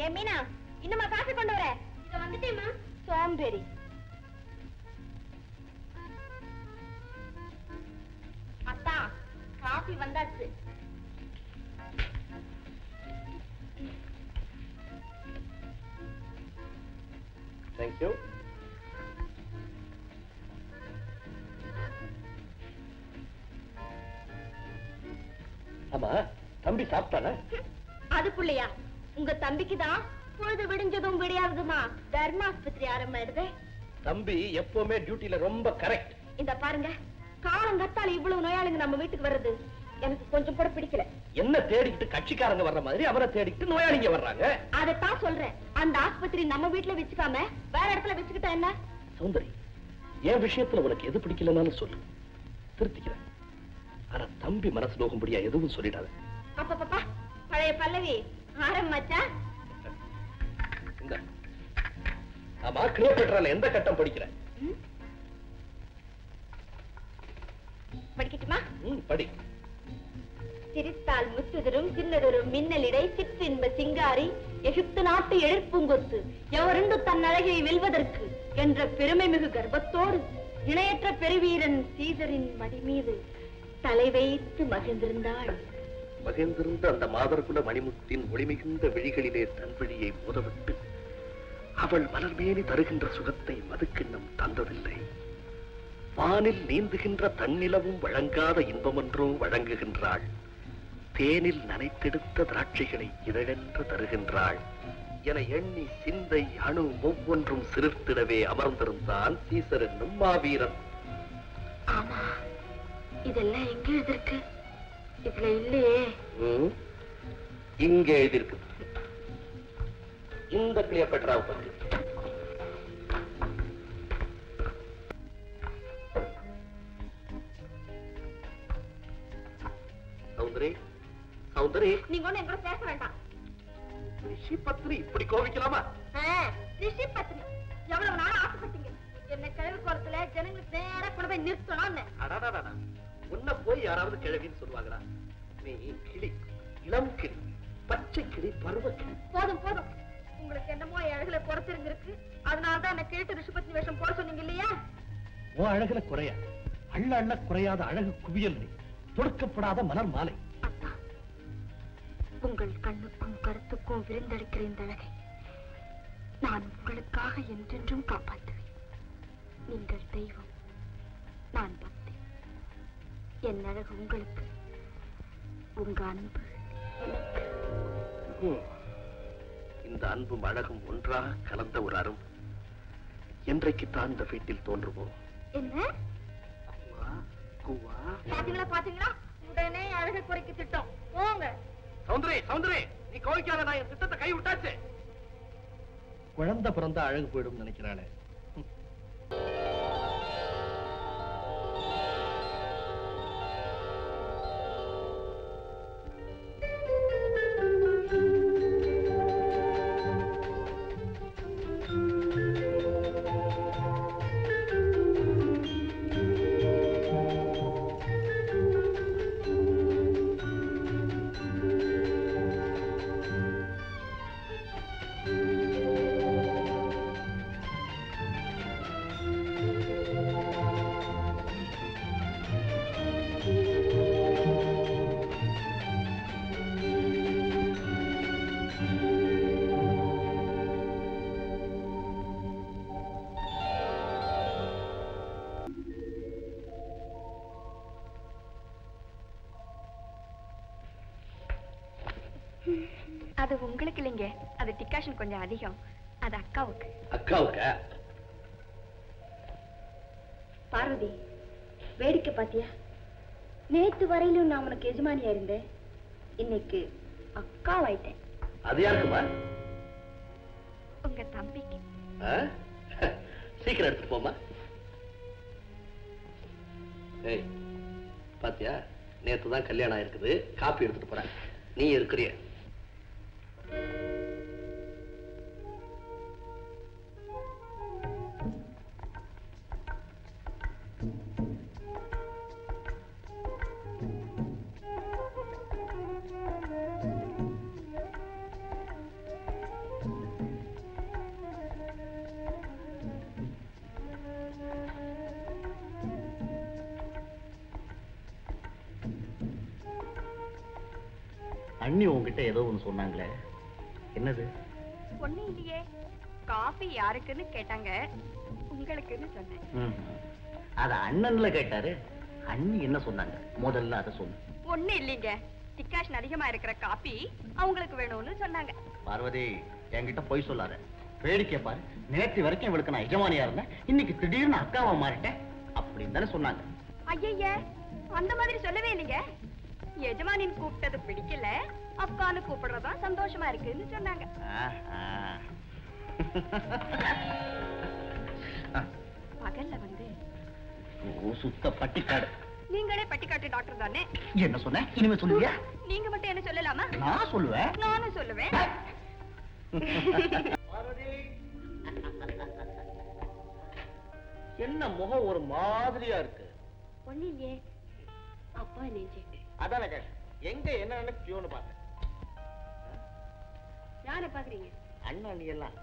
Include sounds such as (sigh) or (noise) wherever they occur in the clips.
ஏ மீனா இன்னுமா காஃபி கொண்டு வர? இத வந்துட்டேமா சோம்பேறி. அத்தா காஃபி வந்தாச்சு. தேங்க்யூ ஆமா தம்பி சாப்பிட்டானா? அதுக்குள்ளையா? உங்க தம்பிக்கு தான் பொழுது விடிஞ்சதும் விடியாததுமா? தர்மாஸ்பத்திரி ஆரம்பிடுது தம்பி எப்பவுமே டியூட்டில ரொம்ப கரெக்ட். இந்த பாருங்க காலங்கத்தால இவ்வளவு நோயாளிங்க நம்ம வீட்டுக்கு வர்றது. எனக்கு கொஞ்சம் கூட பிடிக்கல. என்ன தேடிக்கிட்டு கட்சிக்காரங்க வர்ற மாதிரி அவரை தேடிக்கிட்டு நோயாளிங்க வர்றாங்க? அதைத்தான் சொல்றேன். அந்த ஆஸ்பத்திரி நம்ம வீட்டுல வச்சுக்காம வேற இடத்துல வச்சுக்கிட்டா என்ன? சௌந்தரி என் விஷயத்துல உனக்கு எது பிடிக்கலனாலும் சொல்லு. திருத்திக்கிறேன். ஆனா தம்பி மனசு நோகும்படியா எதுவும் சொல்லிடாத. அப்ப பழைய பல்லவி ஆரம்பிச்சா இந்த. ஆமா கிளியோபேட்ரால எந்த கட்டம் படிக்கிற? படிக்கட்டுமா? ம், படி. சிரித்தால் முத்துதரும் சின்னதொரும் மின்னலிடை சிற்றின்ப சிங்காரி எகிப்து நாட்டு எழிற்பூங்கொத்து எவருண்டு தன் அழகை வெல்வதற்கு என்ற பெருமை மிகு கர்ப்பத்தோடு இணையற்ற பெருவீரன் சீதரின் மடி மீது தலை வைத்து மகிழ்ந்திருந்தாள். மகிழ்ந்திருந்த அந்த மாதர்குல மணிமுத்தின் ஒளிமிகுந்த விழிகளிலே தன் விழியை மோதவிட்டு அவள் மலர்மேனி தருகின்ற சுகத்தை மதுக்கிண்ணம் தந்ததில்லை. வானில் நீந்துகின்ற தன்னிலவும் வழங்காத இன்பமன்றோ வழங்குகின்றாள். தேனில் நனைத்தெடுத்த திராட்சைகளை இதழென்று தருகின்றாள். என எண்ணி சிந்தை அணு ஒவ்வொன்றும் சிறுத்திடவே அமர்ந்திருந்தான் சீசர் என்னும் மாவீரன். ஆமா இதெல்லாம் எங்க எழுதிருக்கு இதுல இல்லையே. இங்க எழுதியிருக்கு. இந்த கிளியோபேட்ராவை பற்றி சௌந்தரி சௌந்தரி. நீங்க ஒண்ணு எங்கூட பேச வேண்டாம். ரிஷி பத்னி இப்படி கோவிக்கலாமா? ரிஷி பத்னி. எவ்வளவு நாள் ஆசைப்பட்டீங்க? என்ன கிழவி குளத்துல ஜனங்களுக்கு நேரா கொண்டு போய் நிறுத்தணும்னு. அடாடாடாடா. உன்னை போய் யாராவது கிழவின்னு சொல்லுவாங்களா? நீ கிளி இளம் கிளி பச்சை கிளி பருவ கிளி. போதும் போதும். உங்களுக்கு என்னமோ என் அழகுல குறைச்சிருந்திருக்கு அதனால தான் என்ன கேட்டு ரிஷபத்னி வேஷம் போட சொன்னீங்க இல்லையா? உன் அழகுல குறையா? அள்ள அள்ள குறையாத அழகு குவியல் நீ. தொடுக்கப்படாத மலர் மாலை. உங்கள் கண்ணுக்கும் கருத்துக்கும் விருந்தளிக்கிற இந்த அழகை நான் உங்களுக்காக என்றென்றும் காப்பாற்றுவேன். நீங்கள் தெய்வம் நான் பக்தி. என் அழகு உங்களுக்கு உங்க அன்பு. இந்த அன்பும் அழகும் ஒன்றாக கலந்த ஒரு அரும் என்றைக்குத்தான் இந்த வீட்டில் தோன்றுமோ? என்ன? குவா குவா. பாத்தீங்களா பாத்தீங்களா? உடனே அழகு குறைக்க திட்டம். போங்க. சௌந்தரி சௌந்தரி நீ கோவிக்காத நான் என் திட்டத்தை கை விட்டாச்சு குழந்தை பிறந்தா அழகு போயிடும் நினைக்கிறாளே. அது உங்களுக்கு இல்லைங்க. அது டிகாஷன் கொஞ்சம் அதிகம். அது அக்காவுக்கு. அக்காவுக்கா? பார்வதி வேடிக்கை பாத்தியா? நேத்து வரையிலும் நான் உனக்கு எஜமானியா இருந்தேன். இன்னைக்கு அக்காவாயிட்டேன். அது யாருக்குமா? உங்க தம்பிக்கு? சீக்கிரம் எடுத்துட்டு போமா ஏய் பாத்தியா? நேத்து தான் கல்யாணம் ஆயிருக்குது. காப்பி எடுத்துட்டு போறேன். நீ இருக்கிறிய. அண்ணி உங்ககிட்ட ஏதோ ஒன்று சொன்னாங்களே. என்னது? ஒண்ணு இல்லையே. காஃபி யாருக்குன்னு கேட்டாங்க. உங்களுக்குன்னு சொன்னேன். அத அண்ணன்ல கேட்டாரு. அண்ணி என்ன சொன்னாங்க? முதல்ல அதை சொல்லு. ஒண்ணு இல்லைங்க. டிகாஷன் அதிகமா இருக்கிற காபி அவங்களுக்கு வேணும்னு சொன்னாங்க. பார்வதி என்கிட்ட போய் சொல்லாத. வேடிக்கை பாரு. நேற்று வரைக்கும் இவளுக்கு நான் எஜமானியா இருந்தேன். இன்னைக்கு திடீர்னு அக்காவா மாறிட்டேன். அப்படின்னு தானே சொன்னாங்க. ஐயய்ய அந்த மாதிரி சொல்லவே இல்லைங்க. எஜமானின் கூப்பிட்டது பிடிக்கல. அக்கான்னு கூப்பிடுறதா சந்தோஷமா இருக்குன்னு சொன்னாங்க. பகல்ல வந்து ஓ, சுத்த பட்டிக்காடு. நீங்களே பட்டிக்காட்டு டாக்டர் தானே? என்ன சொன்ன? இனிமே சொல்லுவியா? நீங்க மட்டும் என்ன சொல்லலாமா? நான் சொல்லுவேன் நானும் சொல்லுவேன். (laughs) என்ன முகம் ஒரு மாதிரியா இருக்கு? ஒண்ணு இல்லையே. அப்பா நெஞ்சு அதானே கேட்டேன். எங்க என்ன பியூன்னு பார்த்தேன். யாரை பாக்குறீங்க அண்ணா நீ எல்லாம்.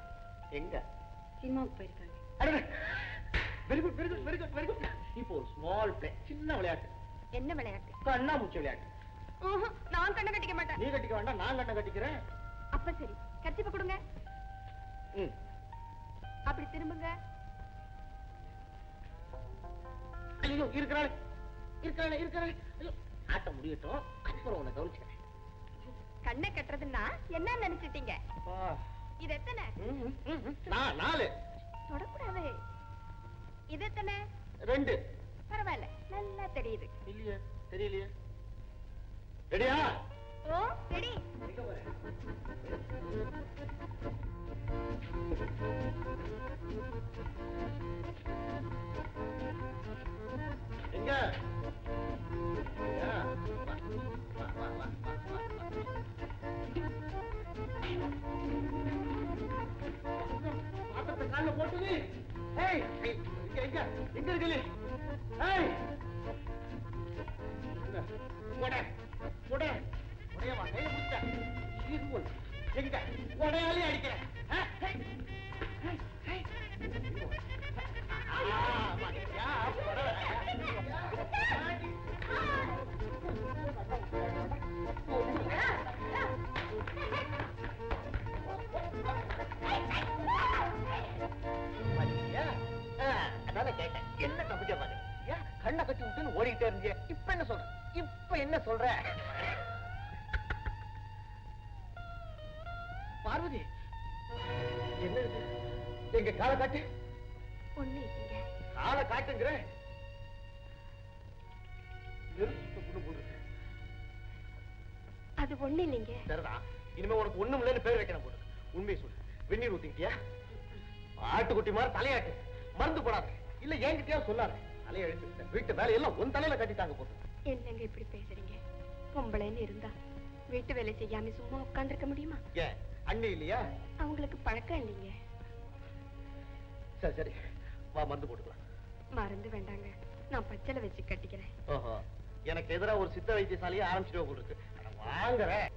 எங்க? சினிமாவுக்கு போயிருக்காங்க. Very good very good very good very good இப்போ ஒரு ஸ்மால் பிளே சின்ன விளையாட்டு. என்ன விளையாட்டு? விளையாட்டு. நான் கண்ணை கட்டிக்க மாட்டேன். நீ கட்டிக்க வேண்டாம் நான் கண்ணை கட்டிக்கிறேன். அப்ப சரி கர்ச்சிப்ப கொடுங்க. அப்படி திரும்புங்க. ஐயோ இருக்கிறாள். இருக்கிறாள் இருக்கிறாள். ஐயோ. ஆட்டம் முடியட்டும். அப்புறம் உன்னை கவனிச்சுக்கிறேன். கண்ணை கட்டுறதுன்னா என்ன நினைச்சிட்டீங்க. இது எத்தனை? நாலு. தொடக்கூடாது. இது எத்தனை? ரெண்டு. பரவாயில்ல நல்லா தெரியுது. இல்லையே தெரியலையே. ரெடியா? Oh ready. எங்க போற? போட்டுது. ஏய், எங்க, எங்க, எங்க இருக்கீங்க? ஏய். இங்க, போட, போட. உடையவா, கையை பிடிச்ச. சீக்கு போடு. எங்க, உடையாலே அடிக்கிறேன். ஆ, கண்ணை கட்டி விட்டுன்னு ஓடிக்கிட்டே இருந்தியே? இப்ப என்ன சொல்ற? இப்ப என்ன சொல்ற? பார்வதி என்ன இது? எங்க காலை காட்டு? ஒண்ணு இல்லைங்க. காலை காட்டுங்கிற அது ஒண்ணு இல்லைங்க. சரிதான் இனிமே உனக்கு ஒண்ணும் இல்லைன்னு பேர் வைக்கணும் போட்டு உண்மையை சொல்லு. வெந்நீர் ஊத்திக்கிட்டியா? ஆட்டுக்குட்டி மாதிரி தலையாட்டு. மருந்து போடாத. இல்ல என்கிட்டயா சொல்லாத. தலையை எழுத்து வீட்டு வேலையெல்லாம் உன் தலையில கட்டிட்டாங்க போட்டு என்னங்க இப்படி பேசுறீங்க? பொம்பளைன்னு இருந்தா வீட்டு வேலை செய்யாம சும்மா உட்கார்ந்திருக்க முடியுமா? ஏன்? அண்ணி இல்லையா? அவங்களுக்கு பழக்கம் இல்லைங்க. சரி சரி. வா மருந்து போட்டுக்கலாம். மறந்து வேண்டாங்க. நான் பச்சளை வச்சு கட்டிக்கிறேன். ஓஹோ. எனக்கு எதிரா ஒரு சித்த வைத்தியசாலையை ஆரம்பிச்சிட்டு இருக்கு. அட வாங்குறேன்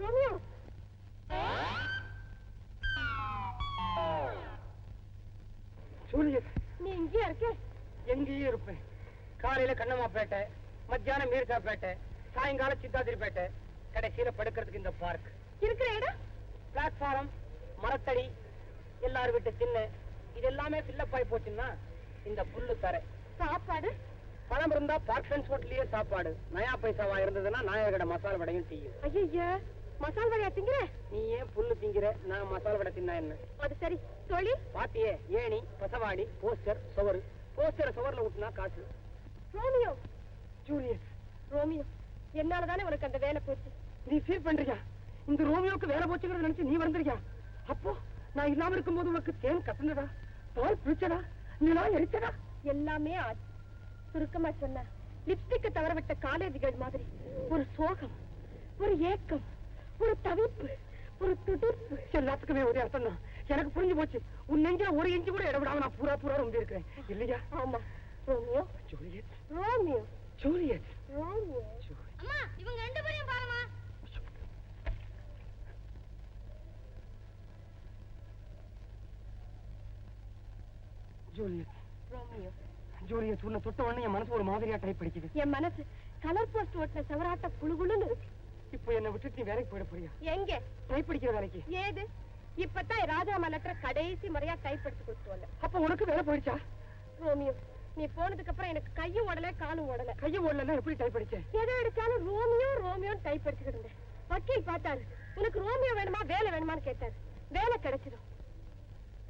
ரோமியோ எங்கேயும் இருப்பேன். காலையில கண்ணம்மாப்பேட்டை மத்தியானம் மீர்காப்பேட்டை சாயங்காலம் சித்தாதிரிப்பேட்டை கடைசியில படுக்கிறதுக்கு இந்த பார்க் இருக்கிற இடம்? பிளாட்ஃபாரம் மரத்தடி எல்லார் வீட்டு திண்ணை இது எல்லாமே ஃபில்லப் ஆகி போச்சுன்னா இந்த புல்லு தரை. சாப்பாடு? பணம் இருந்தா பார்க் அண்ட் ஹோட்டல்லயே சாப்பாடு. நயா பைசாவா இருந்ததுன்னா நாயகட மசால் வடையும் டீயும் ஐயய்யா மசால் வடையா திங்கிற? நீ ஏன் புல்லு திங்கிற? நான் மசால் வடை தின்னா என்ன? அது சரி தொழில் பாத்தியே ஏணி பசவாடி போஸ்டர் சுவரு போஸ்டரை சுவர்ல விட்டுனா காசு. ரோமியோ. ஜூலியஸ். ரோமியோ என்னால தானே உனக்கு அந்த வேலை போச்சு? நீ ஃபீல் பண்றியா? இந்த ரோமியோக்கு வேலை போச்சுங்கிறத நினைச்சு நீ வந்திருக்கியா அப்போ நான் இல்லாம இருக்கும்போது உனக்கு தேன் கசந்ததா பால் பிடிச்சதா நிலா எரிச்சதா? எல்லாமே ஆச்சு. சுருக்கமா சொன்ன லிப்ஸ்டிக்க தவற விட்ட காலேஜ்கள் மாதிரி. ஒரு சோகம் ஒரு ஏக்கம் ஒரு தவிப்பு ஒரு துடிப்பு. எல்லாத்துக்குமே ஒரே அர்த்தம் தான் எனக்கு புரிஞ்சு போச்சு. உன் நெஞ்சில ஒரு இன்ச்சு கூட இட விடாம நான் பூரா பூரா ரொம்ப இருக்கிறேன் இல்லையா? ஆமா. Romeo. Juliet. Romeo. Juliet. Romeo. அம்மா இவங்க ரெண்டு பேரையும் பாருமா. ஜூலியட். ரோமியோ. ஜூலியஸ் உன்னை தொட்ட உடனே என் மனசு ஒரு மாதிரியா டைப் அடிக்குது. என் மனசு கலர் போஸ்ட் ஓட்டின செவராட்ட குழுகுழுன்னு இருக்கு. இப்போ என்னை விட்டுட்டு நீ வேலைக்கு போயிட போறியா? எங்க? டைப் அடிக்கிற வேலைக்கு. ஏது? இப்பதான் ராஜாமா லெட்டர் கடைசி முறையா டைப்படுத்தி கொடுத்து வந்தேன். அப்ப உனக்கு வேலை போயிடுச்சா? ரோமியோ நீ போனதுக்கு அப்புறம் எனக்கு கையும் உடல காலும் உடல. கையை ஓடலன்னா எப்படி டைப் அடிச்ச? எதை அடிச்சாலும் ரோமியோ ரோமியோ டைப் அடிச்சுக்கிட்டு இருந்தேன். வக்கீல் பார்த்தாரு உனக்கு ரோமியோ வேணுமா வேலை வேணுமான்னு கேட்டாரு. வேலை கிடைச்சிடும்.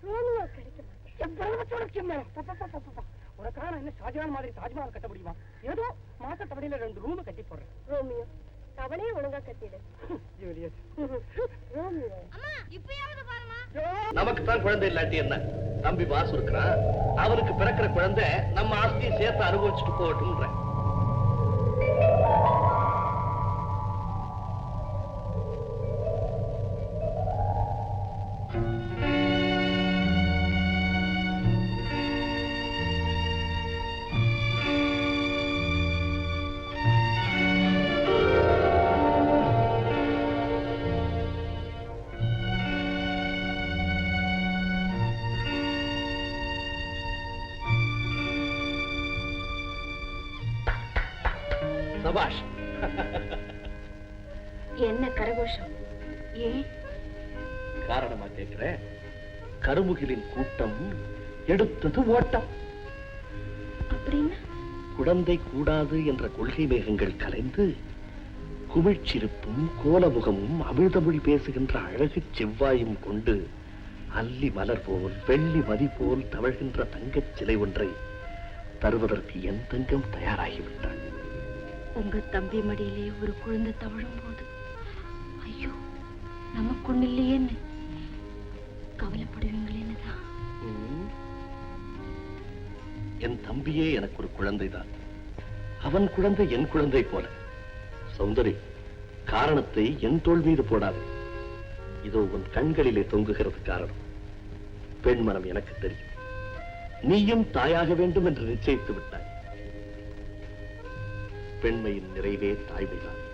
ரோமியோ கிடைக்க மாட்டேன். என் பிரதமத்தோட உனக்காக நான் என்ன ஷாஜகான் மாதிரி தாஜ்மஹால் கட்ட முடியுமா? ஏதோ மாசத்தபடியில ரெண்டு ரூம் கட்டி போடுறேன். ரோமியோ அவனே ஒழுங்கா கட்டிடு. நமக்கு தான் குழந்தை இல்லாட்டி என்ன? தம்பி வாசு இருக்கிறான். அவனுக்கு பிறக்கிற குழந்தை நம்ம ஆஸ்தியை சேர்த்து அனுபவிச்சுட்டு போகட்டும்ன்ற. சபாஷ் என்ன கரகோஷம்? ஏன்? காரணமா கேட்கிறேன் கருமுகிலின் கூட்டம் எடுத்தது ஓட்டம். அப்படின்னா? குழந்தை கூடாது என்ற கொள்கை மேகங்கள் கலைந்து குமிழ்ச்சிருப்பும் கோலமுகமும் அமிர்தமொழி பேசுகின்ற அழகு செவ்வாயும் கொண்டு அல்லி மலர் போல் வெள்ளி மதி போல் தவழ்கின்ற தங்கச் சிலை ஒன்றை தருவதற்கு என் தங்கம் தயாராகிவிட்டாள் உங்க தம்பி மடியிலே ஒரு குழந்தை தவழும் போது ஐயோ நமக்கு இல்லையேன்னு கவலைப்படுவீங்களேன்னுதான் என் தம்பியே எனக்கு ஒரு குழந்தைதான். அவன் குழந்தை என் குழந்தை போல. சௌந்தரி காரணத்தை என் தோல் மீது போடாது. இதோ உன் கண்களிலே தொங்குகிறது காரணம். பெண் மனம் எனக்கு தெரியும். நீயும் தாயாக வேண்டும் என்று நிச்சயித்து விட்டாய். பெண்மையின் நிறைவே தாய்மைதான்.